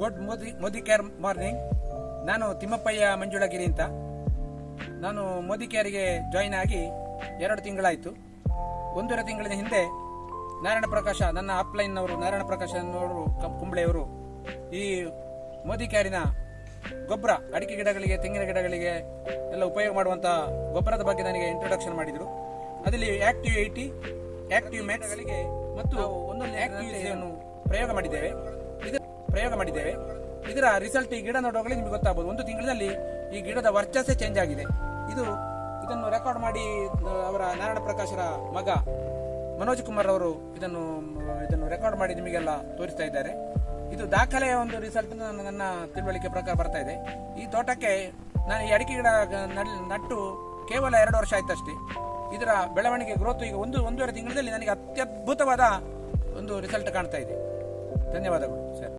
Good Modi Modi care morning ನಾನು ತಿಮ್ಮಪ್ಪಯ್ಯ ಮಂಜುಳಗಿರಿ ಅಂತ. ನಾನು ಮೋದಿ ಕೇರಿಗೆ ಜಾಯಿನ್ ಆಗಿ ಎರಡು ತಿಂಗಳಾಯಿತು. ಒಂದೂವರೆ ತಿಂಗಳಿನ ಹಿಂದೆ ನಾರಾಯಣ ಪ್ರಕಾಶ ನನ್ನ ಅಪ್ಲೈನ್ನವರು ನಾರಾಯಣ ಪ್ರಕಾಶ್ ಅನ್ನೋರು ಕುಂಬಳೆಯವರು ಈ ಮೋದಿ ಕೇರಿನ ಗೊಬ್ಬರ ಅಡಿಕೆ ಗಿಡಗಳಿಗೆ ತೆಂಗಿನ ಗಿಡಗಳಿಗೆ ಎಲ್ಲ ಉಪಯೋಗ ಮಾಡುವಂಥ ಗೊಬ್ಬರದ ಬಗ್ಗೆ ನನಗೆ ಇಂಟ್ರೊಡಕ್ಷನ್ ಮಾಡಿದರು. ಅದರಲ್ಲಿ ಆಕ್ಟಿವ್ ಏಯ್ಟಿ ಆಕ್ಟಿವ್ ಮ್ಯಾಟ್ಗಳಿಗೆ ಮತ್ತು ಒಂದೊಂದು ಆಕ್ಟಿವ್ ಪ್ರಯೋಗ ಮಾಡಿದ್ದೇವೆ. ಪ್ರಯೋಗ ಮಾಡಿದ್ದೇವೆ. ಇದರ ರಿಸಲ್ಟ್ ಈ ಗಿಡ ನೋಡುವಾಗಲೇ ನಿಮಗೆ ಗೊತ್ತಾಗಬಹುದು ಒಂದು ತಿಂಗಳಲ್ಲಿ ಈ ಗಿಡದ ವರ್ಚಸ್ಸೇ ಚೇಂಜ್ ಆಗಿದೆ. ಇದು, ಇದನ್ನು ರೆಕಾರ್ಡ್ ಮಾಡಿ ಅವರ ನಾರಾಯಣ ಪ್ರಕಾಶರ ಮಗ ಮನೋಜ್ ಕುಮಾರ್ ಅವರು ಇದನ್ನು ಇದನ್ನು ರೆಕಾರ್ಡ್ ಮಾಡಿ ನಿಮಗೆಲ್ಲ ತೋರಿಸ್ತಾ ಇದ್ದಾರೆ. ಇದು ದಾಖಲೆಯ ಒಂದು ರಿಸಲ್ಟ್ ನನ್ನ ತಿಳುವಳಿಕೆ ಪ್ರಕಾರ ಬರ್ತಾ ಇದೆ. ಈ ತೋಟಕ್ಕೆ ನಾನು ಈ ಅಡಿಕೆ ಗಿಡ ನಟ್ಟು ಕೇವಲ ಎರಡು ವರ್ಷ ಆಯ್ತಷ್ಟೇ. ಇದರ ಬೆಳವಣಿಗೆ ಗ್ರೋತ್ ಈಗ ಒಂದು, ಒಂದೂವರೆ ತಿಂಗಳಲ್ಲಿ ನನಗೆ ಅತ್ಯದ್ಭುತವಾದ ಒಂದು ರಿಸಲ್ಟ್ ಕಾಣ್ತಾ ಇದೆ. ಧನ್ಯವಾದಗಳು, ಸರ್.